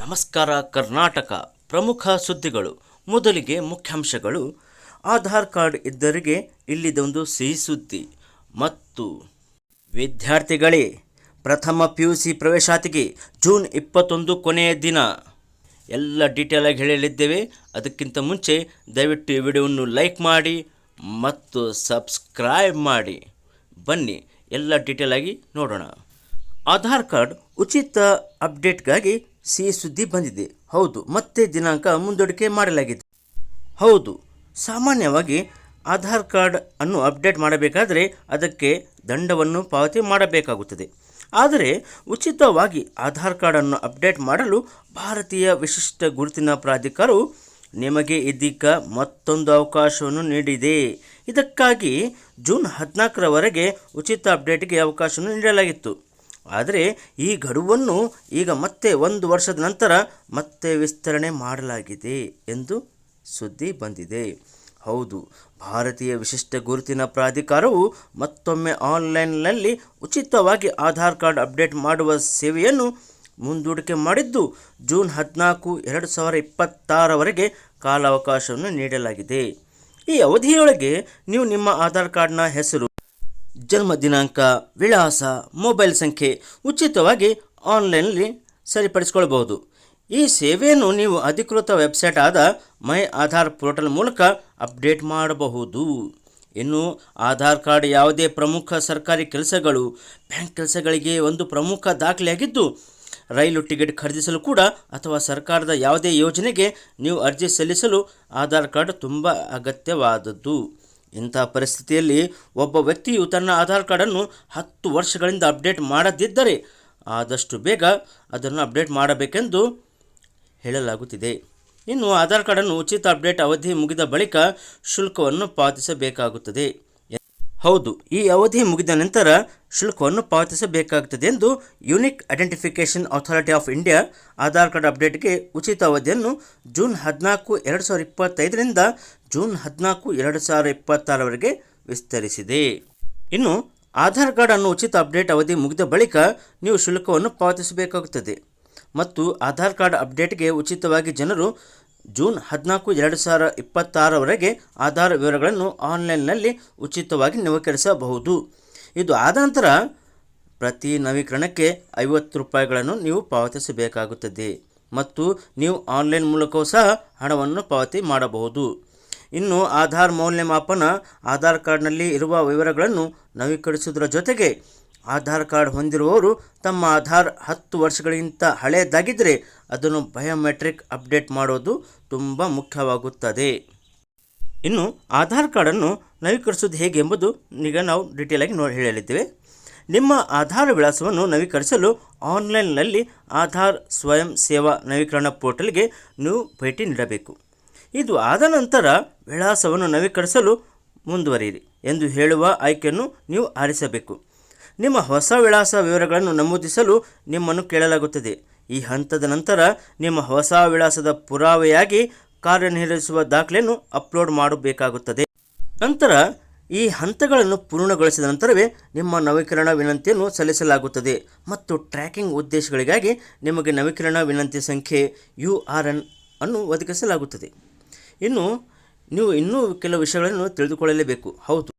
ನಮಸ್ಕಾರ ಕರ್ನಾಟಕ ಪ್ರಮುಖ ಸುದ್ದಿಗಳು. ಮೊದಲಿಗೆ ಮುಖ್ಯಾಂಶಗಳು. ಆಧಾರ್ ಕಾರ್ಡ್ ಇದ್ದರಿಗೆ ಇಲ್ಲಿದೊಂದು ಸಿಹಿ ಸುದ್ದಿ. ಮತ್ತು ವಿದ್ಯಾರ್ಥಿಗಳೇ, ಪ್ರಥಮ ಪಿ ಯು ಸಿ ಪ್ರವೇಶಾತಿಗೆ ಜೂನ್ ಇಪ್ಪತ್ತೊಂದು ಕೊನೆಯ ದಿನ. ಎಲ್ಲ ಡೀಟೇಲ್ ಆಗಿ ಹೇಳಲಿದ್ದೇವೆ ಅದಕ್ಕಿಂತ ಮುಂಚೆ ದಯವಿಟ್ಟು ಈ ವಿಡಿಯೋವನ್ನು ಲೈಕ್ ಮಾಡಿ ಮತ್ತು ಸಬ್ಸ್ಕ್ರೈಬ್ ಮಾಡಿ. ಬನ್ನಿ, ಎಲ್ಲ ಡೀಟೇಲ್ ಆಗಿ ನೋಡೋಣ. ಆಧಾರ್ ಕಾರ್ಡ್ ಉಚಿತ ಅಪ್ಡೇಟ್ಗಾಗಿ ಸಿಹಿ ಸುದ್ದಿ ಬಂದಿದೆ. ಹೌದು, ಮತ್ತೆ ದಿನಾಂಕ ಮುಂದೂಡಿಕೆ ಮಾಡಲಾಗಿದೆ. ಹೌದು, ಸಾಮಾನ್ಯವಾಗಿ ಆಧಾರ್ ಕಾರ್ಡ್ ಅನ್ನು ಅಪ್ಡೇಟ್ ಮಾಡಬೇಕಾದರೆ ಅದಕ್ಕೆ ದಂಡವನ್ನು ಪಾವತಿ ಮಾಡಬೇಕಾಗುತ್ತದೆ. ಆದರೆ, ಉಚಿತವಾಗಿ ಆಧಾರ್ ಕಾರ್ಡನ್ನು ಅಪ್ಡೇಟ್ ಮಾಡಲು ಭಾರತೀಯ ವಿಶಿಷ್ಟ ಗುರುತಿನ ಪ್ರಾಧಿಕಾರವು ನಿಮಗೆ ಇದೀಗ ಮತ್ತೊಂದು ಅವಕಾಶವನ್ನು ನೀಡಿದೆ. ಇದಕ್ಕಾಗಿ ಜೂನ್ ಹದಿನಾಲ್ಕರವರೆಗೆ ಉಚಿತ ಅಪ್ಡೇಟ್ಗೆ ಅವಕಾಶವನ್ನು ನೀಡಲಾಗಿತ್ತು. ಆದರೆ ಈ ಗಡುವನ್ನು ಈಗ ಮತ್ತೆ ಒಂದು ವರ್ಷದ ನಂತರ ಮತ್ತೆ ವಿಸ್ತರಣೆ ಮಾಡಲಾಗಿದೆ ಎಂದು ಸುದ್ದಿ ಬಂದಿದೆ. ಹೌದು, ಭಾರತೀಯ ವಿಶಿಷ್ಟ ಗುರುತಿನ ಪ್ರಾಧಿಕಾರವು ಮತ್ತೊಮ್ಮೆ ಆನ್ಲೈನ್ನಲ್ಲಿ ಉಚಿತವಾಗಿ ಆಧಾರ್ ಕಾರ್ಡ್ ಅಪ್ಡೇಟ್ ಮಾಡುವ ಸೇವೆಯನ್ನು ಮುಂದೂಡಿಕೆ ಮಾಡಿದ್ದು, ಜೂನ್ ಹದಿನಾಲ್ಕು, ಎರಡು ಸಾವಿರ ಇಪ್ಪತ್ತಾರವರೆಗೆ ಕಾಲಾವಕಾಶವನ್ನು ನೀಡಲಾಗಿದೆ. ಈ ಅವಧಿಯೊಳಗೆ ನೀವು ನಿಮ್ಮ ಆಧಾರ್ ಕಾರ್ಡ್ನ ಹೆಸರು ಜನ್ಮ ದಿನಾಂಕ, ವಿಳಾಸ, ಮೊಬೈಲ್ ಸಂಖ್ಯೆ ಉಚಿತವಾಗಿ ಆನ್ಲೈನಲ್ಲಿ ಸರಿಪಡಿಸಿಕೊಳ್ಳಬಹುದು. ಈ ಸೇವೆಯನ್ನು ನೀವು ಅಧಿಕೃತ ವೆಬ್ಸೈಟ್ ಆದ ಮೈ ಆಧಾರ್ ಪೋರ್ಟಲ್ ಮೂಲಕ ಅಪ್ಡೇಟ್ ಮಾಡಬಹುದು. ಇನ್ನು, ಆಧಾರ್ ಕಾರ್ಡ್ ಯಾವುದೇ ಪ್ರಮುಖ ಸರ್ಕಾರಿ ಕೆಲಸಗಳು, ಬ್ಯಾಂಕ್ ಕೆಲಸಗಳಿಗೆ ಒಂದು ಪ್ರಮುಖ ದಾಖಲೆಯಾಗಿದ್ದು, ರೈಲು ಟಿಕೆಟ್ ಖರೀದಿಸಲು ಕೂಡ ಅಥವಾ ಸರ್ಕಾರದ ಯಾವುದೇ ಯೋಜನೆಗೆ ನೀವು ಅರ್ಜಿ ಸಲ್ಲಿಸಲು ಆಧಾರ್ ಕಾರ್ಡ್ ತುಂಬ ಅಗತ್ಯವಾದದ್ದು. ಇಂಥ ಪರಿಸ್ಥಿತಿಯಲ್ಲಿ ಒಬ್ಬ ವ್ಯಕ್ತಿಯು ತನ್ನ ಆಧಾರ್ ಕಾರ್ಡನ್ನು ಹತ್ತು ವರ್ಷಗಳಿಂದ ಅಪ್ಡೇಟ್ ಮಾಡದಿದ್ದರೆ ಆದಷ್ಟು ಬೇಗ ಅದನ್ನು ಅಪ್ಡೇಟ್ ಮಾಡಬೇಕೆಂದು ಹೇಳಲಾಗುತ್ತಿದೆ. ಇನ್ನು ಆಧಾರ್ ಕಾರ್ಡನ್ನು ಉಚಿತ ಅಪ್ಡೇಟ್ ಅವಧಿ ಮುಗಿದ ಬಳಿಕ ಶುಲ್ಕವನ್ನು ಪಾವತಿಸಬೇಕಾಗುತ್ತದೆ. ಹೌದು, ಈ ಅವಧಿ ಮುಗಿದ ನಂತರ ಶುಲ್ಕವನ್ನು ಪಾವತಿಸಬೇಕಾಗುತ್ತದೆ ಎಂದು unique identification authority of India Aadhaar card ಅಪ್ಡೇಟ್ಗೆ ಉಚಿತ ಅವಧಿಯನ್ನು ಜೂನ್ ಹದಿನಾಲ್ಕು, ಎರಡು ಸಾವಿರದ ಇಪ್ಪತ್ತೈದರಿಂದ ಜೂನ್ ಹದಿನಾಲ್ಕು, ಎರಡು ಸಾವಿರ ಇಪ್ಪತ್ತಾರವರೆಗೆ ವಿಸ್ತರಿಸಿದೆ. ಇನ್ನು, ಆಧಾರ್ ಕಾರ್ಡ್ ಅನ್ನು ಉಚಿತ ಅಪ್ಡೇಟ್ ಅವಧಿ ಮುಗಿದ ಬಳಿಕ ನೀವು ಶುಲ್ಕವನ್ನು ಪಾವತಿಸಬೇಕಾಗುತ್ತದೆ. ಮತ್ತು ಆಧಾರ್ ಕಾರ್ಡ್ ಅಪ್ಡೇಟ್ಗೆ ಉಚಿತವಾಗಿ ಜನರು ಜೂನ್ ಹದಿನಾಲ್ಕು, ಎರಡು ಸಾವಿರ ಇಪ್ಪತ್ತಾರವರೆಗೆ ಆಧಾರ್ ವಿವರಗಳನ್ನು ಆನ್ಲೈನ್ನಲ್ಲಿ ಉಚಿತವಾಗಿ ನವೀಕರಿಸಬಹುದು. ಇದು ಆದ ನಂತರ ಪ್ರತಿ ನವೀಕರಣಕ್ಕೆ ಐವತ್ತು ರೂಪಾಯಿಗಳನ್ನು ನೀವು ಪಾವತಿಸಬೇಕಾಗುತ್ತದೆ. ಮತ್ತು ನೀವು ಆನ್ಲೈನ್ ಮೂಲಕವೂ ಸಹ ಹಣವನ್ನು ಪಾವತಿ ಮಾಡಬಹುದು. ಇನ್ನು ಆಧಾರ್ ಮೌಲ್ಯಮಾಪನ, ಆಧಾರ್ ಕಾರ್ಡ್ನಲ್ಲಿ ಇರುವ ವಿವರಗಳನ್ನು ನವೀಕರಿಸುವುದರ ಜೊತೆಗೆ ಆಧಾರ್ ಕಾರ್ಡ್ ಹೊಂದಿರುವವರು ತಮ್ಮ ಆಧಾರ್ ಹತ್ತು ವರ್ಷಗಳಿಗಿಂತ ಹಳೆಯದಾಗಿದ್ದರೆ ಅದನ್ನು ಬಯೋಮೆಟ್ರಿಕ್ ಅಪ್ಡೇಟ್ ಮಾಡೋದು ತುಂಬ ಮುಖ್ಯವಾಗುತ್ತದೆ. ಇನ್ನು ಆಧಾರ್ ಕಾರ್ಡನ್ನು ನವೀಕರಿಸುವುದು ಹೇಗೆ ಎಂಬುದು ಈಗ ನಾವು ಡೀಟೇಲಾಗಿ ನೋಡಿ ಹೇಳಲಿದ್ದೇವೆ. ನಿಮ್ಮ ಆಧಾರ್ ವಿಳಾಸವನ್ನು ನವೀಕರಿಸಲು ಆನ್ಲೈನ್ನಲ್ಲಿ ಆಧಾರ್ ಸ್ವಯಂ ಸೇವಾ ನವೀಕರಣ ಪೋರ್ಟಲ್ಗೆ ನೀವು ಭೇಟಿ ನೀಡಬೇಕು. ಇದು ಆದ ನಂತರ ವಿಳಾಸವನ್ನು ನವೀಕರಿಸಲು ಮುಂದುವರಿಯಿರಿ ಎಂದು ಹೇಳುವ ಆಯ್ಕೆಯನ್ನು ನೀವು ಆರಿಸಬೇಕು. ನಿಮ್ಮ ಹೊಸ ವಿಳಾಸ ವಿವರಗಳನ್ನು ನಮೂದಿಸಲು ನಿಮ್ಮನ್ನು ಕೇಳಲಾಗುತ್ತದೆ. ಈ ಹಂತದ ನಂತರ ನಿಮ್ಮ ಹೊಸ ವಿಳಾಸದ ಪುರಾವೆಯಾಗಿ ಕಾರ್ಯನಿರ್ವಹಿಸುವ ದಾಖಲೆಯನ್ನು ಅಪ್ಲೋಡ್ ಮಾಡಬೇಕಾಗುತ್ತದೆ. ನಂತರ ಈ ಹಂತಗಳನ್ನು ಪೂರ್ಣಗೊಳಿಸಿದ ನಂತರವೇ ನಿಮ್ಮ ನವೀಕರಣ ವಿನಂತಿಯನ್ನು ಸಲ್ಲಿಸಲಾಗುತ್ತದೆ ಮತ್ತು ಟ್ರ್ಯಾಕಿಂಗ್ ಉದ್ದೇಶಗಳಿಗಾಗಿ ನಿಮಗೆ ನವೀಕರಣ ವಿನಂತಿ ಸಂಖ್ಯೆ ಯು ಆರ್ ಎನ್ ಅನ್ನು ಒದಗಿಸಲಾಗುತ್ತದೆ. ಇನ್ನು ನೀವು ಇನ್ನೂ ಕೆಲವು ವಿಷಯಗಳನ್ನು ತಿಳಿದುಕೊಳ್ಳಲೇಬೇಕು. ಹೌದು.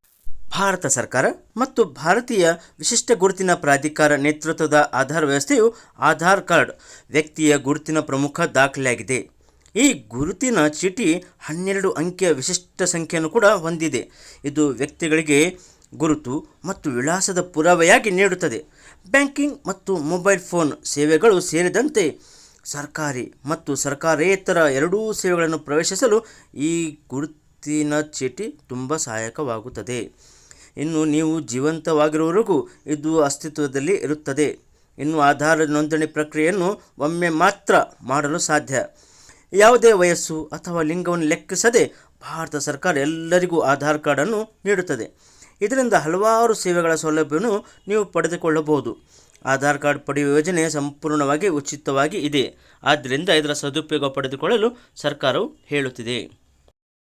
ಭಾರತ ಸರ್ಕಾರ ಮತ್ತು ಭಾರತೀಯ ವಿಶಿಷ್ಟ ಗುರುತಿನ ಪ್ರಾಧಿಕಾರ ನೇತೃತ್ವದ ಆಧಾರ್ ವ್ಯವಸ್ಥೆಯು ಆಧಾರ್ ಕಾರ್ಡ್ ವ್ಯಕ್ತಿಯ ಗುರುತಿನ ಪ್ರಮುಖ ದಾಖಲೆಯಾಗಿದೆ. ಈ ಗುರುತಿನ ಚೀಟಿ ಹನ್ನೆರಡು ಅಂಕಿಯ ವಿಶಿಷ್ಟ ಸಂಖ್ಯೆಯನ್ನು ಕೂಡ ಹೊಂದಿದೆ. ಇದು ವ್ಯಕ್ತಿಗಳಿಗೆ ಗುರುತು ಮತ್ತು ವಿಳಾಸದ ಪುರಾವೆಯಾಗಿ ನೀಡುತ್ತದೆ. ಬ್ಯಾಂಕಿಂಗ್ ಮತ್ತು ಮೊಬೈಲ್ ಫೋನ್ ಸೇವೆಗಳು ಸೇರಿದಂತೆ ಸರ್ಕಾರಿ ಮತ್ತು ಸರ್ಕಾರೇತರ ಎರಡೂ ಸೇವೆಗಳನ್ನು ಪ್ರವೇಶಿಸಲು ಈ ಗುರುತಿನ ಚೀಟಿ ತುಂಬ ಸಹಾಯಕವಾಗುತ್ತದೆ. ಇನ್ನು ನೀವು ಜೀವಂತವಾಗಿರುವವರೆಗೂ ಇದು ಅಸ್ತಿತ್ವದಲ್ಲಿ ಇರುತ್ತದೆ. ಇನ್ನು ಆಧಾರ ನೋಂದಣಿ ಪ್ರಕ್ರಿಯೆಯನ್ನು ಒಮ್ಮೆ ಮಾತ್ರ ಮಾಡಲು ಸಾಧ್ಯ. ಯಾವುದೇ ವಯಸ್ಸು ಅಥವಾ ಲಿಂಗವನ್ನು ಲೆಕ್ಕಿಸದೆ ಭಾರತ ಸರ್ಕಾರ ಎಲ್ಲರಿಗೂ ಆಧಾರ್ ಕಾರ್ಡನ್ನು ನೀಡುತ್ತದೆ. ಇದರಿಂದ ಹಲವಾರು ಸೇವೆಗಳ ಸೌಲಭ್ಯವನ್ನು ನೀವು ಪಡೆದುಕೊಳ್ಳಬಹುದು. ಆಧಾರ್ ಕಾರ್ಡ್ ಪಡೆಯುವ ಯೋಜನೆ ಸಂಪೂರ್ಣವಾಗಿ ಉಚಿತವಾಗಿ ಇದೆ. ಆದ್ದರಿಂದ ಇದರ ಸದುಪಯೋಗ ಪಡೆದುಕೊಳ್ಳಲು ಸರ್ಕಾರವು ಹೇಳುತ್ತಿದೆ.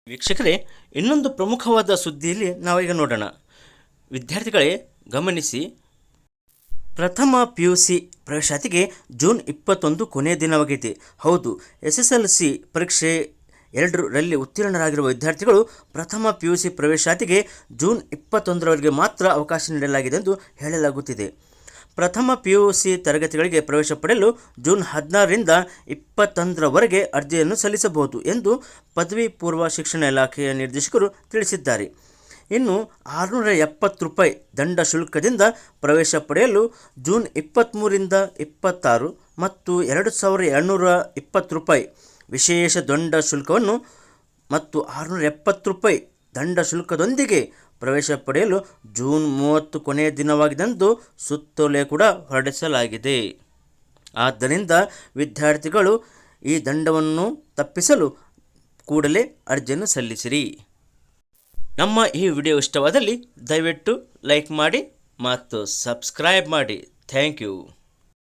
ವೀಕ್ಷಕರೇ, ಇನ್ನೊಂದು ಪ್ರಮುಖವಾದ ಸುದ್ದಿಯಲ್ಲಿ ನಾವೀಗ ನೋಡೋಣ. ವಿದ್ಯಾರ್ಥಿಗಳೇ, ಗಮನಿಸಿ. ಪ್ರಥಮ ಪಿ ಯು ಸಿ ಪ್ರವೇಶಾತಿಗೆ ಜೂನ್ ಇಪ್ಪತ್ತೊಂದು ಕೊನೆಯ ದಿನವಾಗಿದೆ ಹೌದು ಎಸ್ ಎಸ್ ಎಲ್ ಸಿ ಪರೀಕ್ಷೆ ಎರಡರಲ್ಲಿ ಉತ್ತೀರ್ಣರಾಗಿರುವ ವಿದ್ಯಾರ್ಥಿಗಳು ಪ್ರಥಮ ಪಿ ಯು ಸಿ ಪ್ರವೇಶಾತಿಗೆ ಜೂನ್ ಇಪ್ಪತ್ತೊಂದರವರೆಗೆ ಮಾತ್ರ ಅವಕಾಶ ನೀಡಲಾಗಿದೆ ಎಂದು ಹೇಳಲಾಗುತ್ತಿದೆ. ಪ್ರಥಮ ಪಿ ಯು ಸಿ ತರಗತಿಗಳಿಗೆ ಪ್ರವೇಶ ಪಡೆಯಲು ಜೂನ್ ಹದಿನಾರರಿಂದ ಇಪ್ಪತ್ತೊಂದರವರೆಗೆ ಅರ್ಜಿಯನ್ನು ಸಲ್ಲಿಸಬಹುದು ಎಂದು ಪದವಿ ಪೂರ್ವ ಶಿಕ್ಷಣ ಇಲಾಖೆಯ ನಿರ್ದೇಶಕರು ತಿಳಿಸಿದ್ದಾರೆ. ಇನ್ನು ಆರುನೂರ ಎಪ್ಪತ್ತು ರೂಪಾಯಿ ದಂಡ ಶುಲ್ಕದಿಂದ ಪ್ರವೇಶ ಪಡೆಯಲು ಜೂನ್ ಇಪ್ಪತ್ತ್ಮೂರಿಂದ ಇಪ್ಪತ್ತಾರು ಮತ್ತು ಎರಡು ಸಾವಿರದ ಎರಡುನೂರ ಇಪ್ಪತ್ತು ರೂಪಾಯಿ ವಿಶೇಷ ದಂಡ ಶುಲ್ಕವನ್ನು ಮತ್ತು ಆರುನೂರ ಎಪ್ಪತ್ತು ರೂಪಾಯಿ ದಂಡ ಶುಲ್ಕದೊಂದಿಗೆ ಪ್ರವೇಶ ಪಡೆಯಲು ಜೂನ್ ಮೂವತ್ತು ಕೊನೆಯ ದಿನವಾಗಿದೆಂದು ಸುತ್ತೋಲೆ ಕೂಡ ಹೊರಡಿಸಲಾಗಿದೆ. ಆದ್ದರಿಂದ ವಿದ್ಯಾರ್ಥಿಗಳು ಈ ದಂಡವನ್ನು ತಪ್ಪಿಸಲು ಕೂಡಲೇ ಅರ್ಜಿಯನ್ನು ಸಲ್ಲಿಸಿರಿ. ನಮ್ಮ ಈ ವಿಡಿಯೋ ಇಷ್ಟವಾದಲ್ಲಿ ದಯವಿಟ್ಟು ಲೈಕ್ ಮಾಡಿ ಮತ್ತು ಸಬ್ಸ್ಕ್ರೈಬ್ ಮಾಡಿ. Thank you.